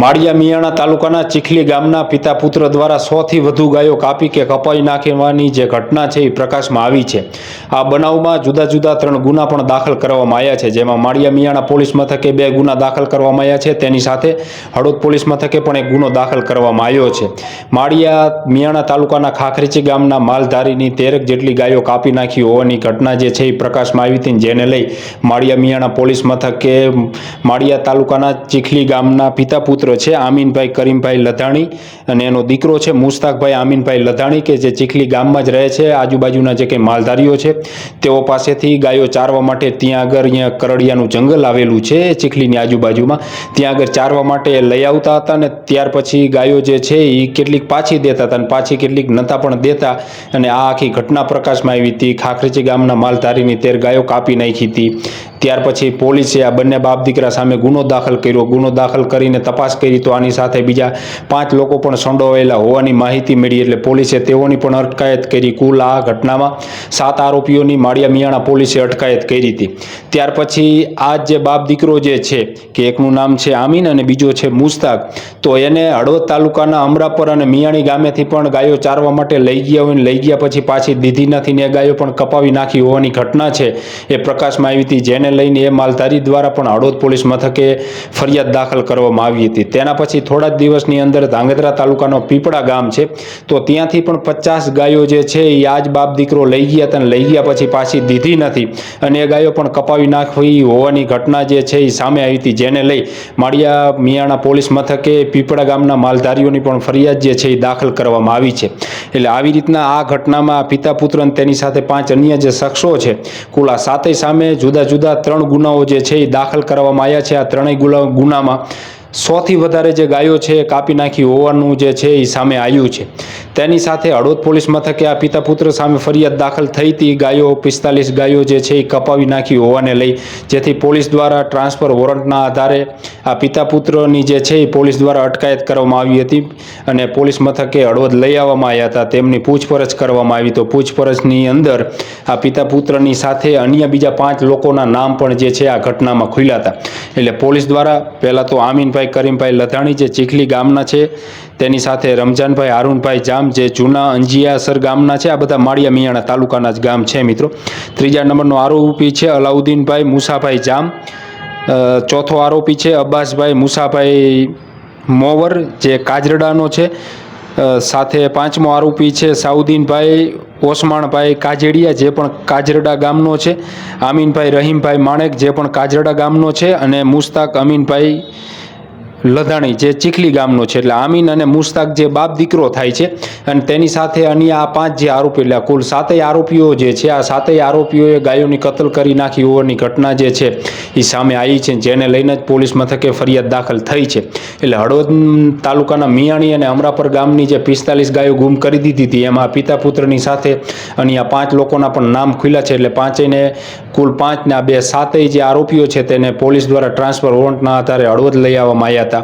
માળિયા મિયાણા તાલુકાના ચીખલી ગામના પિતા પુત્ર દ્વારા સોથી વધુ ગાયો કાપી કે કપાઈ નાખવાની જે ઘટના છે એ પ્રકાશમાં આવી છે. આ બનાવમાં જુદા જુદા ત્રણ ગુના પણ દાખલ કરવામાં આવ્યા છે. જેમાં માળિયા મિયાણા પોલીસ મથકે બે ગુના દાખલ કરવામાં આવ્યા છે. તેની સાથે હળોદ પોલીસ મથકે પણ એક ગુનો દાખલ કરવામાં આવ્યો છે. માળિયા મિયાણા તાલુકાના ખાખરીચી ગામના માલધારીની તેરક જેટલી ગાયો કાપી નાખી હોવાની ઘટના જે છે એ પ્રકાશમાં આવી હતી જેને લઈ માળિયા મિયાણા પોલીસ મથકે માળિયા તાલુકાના ચીખલી ગામના પિતા પુત્ર છે આમીનભાઈ કરીમભાઈ લધાણી અને એનો દીકરો છે મુસ્તાકભાઈ આમીનભાઈ લધાણી કે જે ચીખલી ગામમાં જ રહે છે, આજુબાજુના જે કંઈ માલધારીઓ છે, તેઓ પાસેથી ગાયો ચારવા માટે ત્યાં આગળ અહીંયા કરડિયાનું જંગલ આવેલું છે, ચીખલીની આજુબાજુમાં. ત્યાં આગળ ચારવા માટે લઈ આવતા હતા અને ત્યાર પછી ગાયો જે છે એ કેટલીક પાછી દેતા હતા અને પાછી કેટલીક નતા પણ દેતા. અને આ આખી ઘટના પ્રકાશમાં આવી હતી. ખાખરીચી ગામના માલધારીની તેર ગાયો કાપી નાખી હતી. ત્યાર પછી પોલીસે આ બંને બાપ દીકરા સામે ગુનો દાખલ કર્યો. ગુનો દાખલ કરીને તપાસ કરી તો આની સાથે બીજા પાંચ લોકો પણ સંડોવાયેલા હોવાની માહિતી મળી એટલે પોલીસે તેઓની પણ અટકાયત કરી. કુલ આ ઘટનામાં સાત આરોપીઓની માળિયા મિયાણા પોલીસે અટકાયત કરી હતી. ત્યાર પછી આ જે બાપ દીકરો જે છે, કે એકનું નામ છે આમીન અને બીજો છે મુસ્તાક, તો એને હળવદ તાલુકાના અમરાપર અને મિયાણી ગામેથી પણ ગાયો ચારવા માટે લઈ ગયા હોય લઈ ગયા પછી પાછી દીધી નથી ને ગાયો પણ કપાવી નાખી હોવાની ઘટના છે એ પ્રકાશમાં આવી હતી. જેને લઈને એ માલધારી દ્વારા પણ હળવદ પોલીસ મથકે ફરિયાદ દાખલ કરવામાં આવી હતી. તેના પછી થોડા જ દિવસની અંદર ધાંગધ્રા તાલુકાનો પીપળા ગામ છે. તો ત્યાંથી પણ પચાસ ગાયો જે છે એ આજ બાપ દીકરો લઈ ગયા હતા અને લઈ ગયા પછી પાછી દીધી નથી. અને એ ગાયો પણ કપાવી નાખવી હોવાની ઘટના જે છે એ સામે આવી હતી. જેને લઈ માળિયા મિયાણા પોલીસ મથકે પીપળા ગામના માલધારીઓની પણ ફરિયાદ જે છે એ દાખલ કરવામાં આવી છે. એટલે આવી રીતના આ ઘટનામાં પિતા પુત્ર અને તેની સાથે પાંચ અન્ય જે શખ્સો છે, કુલ આ સાતેય સામે જુદા જુદા ત્રણ ગુનાઓ જે છે એ દાખલ કરવામાં આવ્યા છે. આ ત્રણેય ગુનામાં સોથી વધારે જે ગાયો છે એ કાપી નાખી હોવાનું જે છે એ સામે આવ્યું છે. તેની સાથે હળવદ પોલીસ મથકે આ પિતા પુત્ર સામે ફરિયાદ દાખલ થઈ હતી. ગાયો, પિસ્તાલીસ ગાયો જે છે એ કપાવી નાખી હોવાને લઈ જેથી પોલીસ દ્વારા ટ્રાન્સફર વોરંટના આધારે આ પિતા પુત્રની જે છે એ પોલીસ દ્વારા અટકાયત કરવામાં આવી હતી અને પોલીસ મથકે હળવદ લઈ આવવામાં આવ્યા હતા. તેમની પૂછપરછ કરવામાં આવી. તો પૂછપરછની અંદર આ પિતા પુત્રની સાથે અન્ય બીજા પાંચ લોકોના નામ પણ જે છે આ ઘટનામાં ખુલ્યા હતા. એટલે પોલીસ દ્વારા પહેલાં તો આમીનભાઈ, કરીમભાઈ લધાણી જે ચીખલી ગામના છે, તેની સાથે રમજાનભાઈ, હારૂનભાઈ જામ જે જૂના અંજિયાસર ગામના છે, આ બધા માળિયા મિયાણા તાલુકાના જ ગામ છે મિત્રો. ત્રીજા નંબરનો આરોપી છે અલાઉદ્દીનભાઈ મુસાભાઈ જામ. ચોથો આરોપી છે અબ્બાસભાઈ મુસાભાઈ મોવર, જે કાજરડાનો છે. સાથે પાંચમો આરોપી છે સાઉદ્દીનભાઈ ઓસમાણભાઈ કાજેડિયા, જે પણ કાજરડા ગામનો છે. આમીનભાઈ રહીમભાઈ માણેક, જે પણ કાજરડા ગામનો છે. અને મુસ્તાક અમીનભાઈ લધાણી જે ચીખલી ગામનો છે, એટલે આમીન અને મુસ્તાક જે બાપ દીકરો થાય છે, અને તેની સાથે અન્ય આ પાંચ જે આરોપી, એટલે કુલ સાતેય આરોપીઓ જે છે, આ સાતેય આરોપીઓએ ગાયોની કતલ કરી નાખી. હોવાની ઘટના જે છે એ સામે આવી છે, જેને લઈને જ પોલીસ મથકે ફરિયાદ દાખલ થઈ છે. એટલે હળવદ તાલુકાના મિયાણી અને અમરાપર ગામની જે પિસ્તાલીસ ગાયો ગુમ કરી દીધી હતી, એમાં પિતા પુત્રની સાથે અને આ પાંચ લોકોના પણ નામ ખુલ્યા છે, એટલે પાંચેયને કુલ પાંચના બે સાતેય જે આરોપીઓ છે, તેને પોલીસ દ્વારા ટ્રાન્સફર વોરંટના આધારે હળવદ લઈ આવવામાં આવ્યા હતા.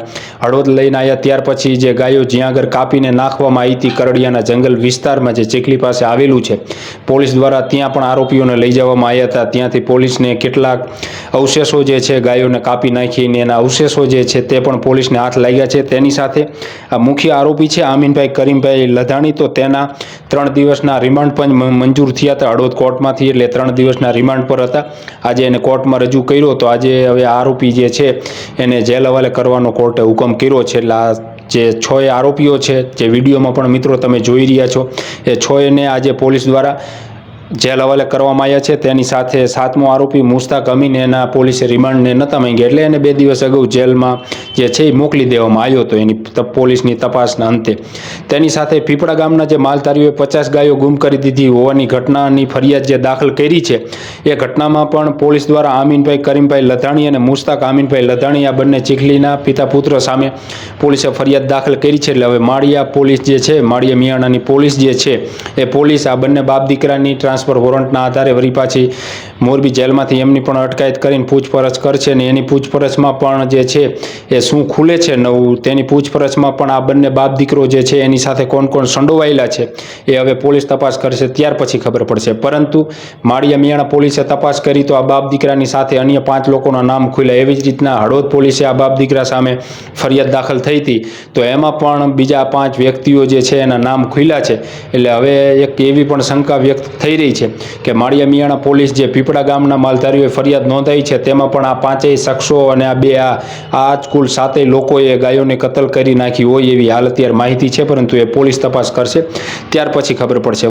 હળવદ લઈને આવ્યા ત્યાર પછી જે ગાયો જ્યાં આગળ કાપીને નાખવામાં આવી હતી, કરડિયાના જંગલ વિસ્તારમાં જે ચીખલી પાસે આવેલું છે, પોલીસ દ્વારા ત્યાં પણ આરોપીઓને લઈ જવામાં આવ્યા હતા. ત્યાંથી પોલીસને કેટલાક અવશેષો જે છે ગાયોને કાપી નાખીને એના અવશેષો જે છે તે પણ પોલીસને હાથ લાગ્યા છે. તેની સાથે આ મુખ્ય આરોપી છે આમીનભાઈ કરીમભાઈ લધાણી. તો તેના ત્રણ દિવસના રિમાન્ડ પણ મંજૂર થયા હતા હળવદ કોર્ટમાંથી, એટલે ત્રણ દિવસના રિમાન્ડ પર હતા. આજે એને કોર્ટમાં રજૂ કર્યો તો આજે હવે આરોપી જે છે એને જેલ હવાલે કરવાનો કોર્ટે હુકમ કર્યો છે. એટલે જે છ આરોપીઓ છે, જે વિડીયોમાં પણ મિત્રો તમે જોઈ રહ્યા છો, એ છ એને આજે પોલીસ દ્વારા જેલ હવાલે કરવામાં આવ્યા છે, તેની સાથે સાતમો આરોપી મુસ્તાક અમીન એના પોલીસે રિમાન્ડને નહોતા માંગ્યા એટલે એને બે દિવસ અગાઉ જેલમાં જે છે એ મોકલી દેવામાં આવ્યો હતો. એની પોલીસની તપાસના અંતે. તેની સાથે પીપળા ગામના જે માલધારીઓએ પચાસ ગાયો ગુમ કરી દીધી હોવાની ઘટનાની ફરિયાદ જે દાખલ કરી છે, એ ઘટનામાં પણ પોલીસ દ્વારા આમીનભાઈ કરીમભાઈ લધાણી અને મુસ્તાક આમીનભાઈ લધાણી, આ બંને ચીખલીના પિતા પુત્ર સામે પોલીસે ફરિયાદ દાખલ કરી છે. એટલે હવે માળિયા પોલીસ જે છે, માળિયા મિયાણાની પોલીસ જે છે, એ પોલીસ આ બંને બાપ દીકરાની ટ્રાન્સફર વોરંટના આધારે વળી પાછી મોરબી જેલમાંથી એમની પણ અટકાયત કરીને પૂછપરછ કરશે ને એની પૂછપરછમાં પણ જે છે એ શું ખુલે છે નવું, તેની પૂછપરછમાં પણ આ બંને બાપ દીકરો જે છે એની સાથે કોણ કોણ સંડોવાયેલા છે એ હવે પોલીસ તપાસ કરશે, ત્યાર પછી ખબર પડશે. પરંતુ માળિયા મિયાણા પોલીસે તપાસ કરી તો આ બાપ દીકરાની સાથે અન્ય પાંચ લોકોના નામ ખુલ્યા. એવી જ રીતના હળવદ પોલીસે આ બાપ દીકરા સામે ફરિયાદ દાખલ થઈ હતી. તો એમાં પણ બીજા પાંચ વ્યક્તિઓ જે છે એના નામ ખુલ્યા છે. એટલે હવે એક એવી પણ શંકા વ્યક્ત થઈ રહી છે કે માળિયા મિયાણા પોલીસ જે પીપળા ગામના માલધારીઓએ ફરિયાદ નોંધાઈ છે. તેમાં પણ આ પાંચેય શખ્સો અને આ બે આ આ કુલ સાતેય લોકોએ ગાયોને કતલ કરી નાખી હોય એવી હાલ અત્યારે માહિતી છે, પરંતુ એ પોલીસ તપાસ કરશે. ત્યાર પછી ખબર પડશે.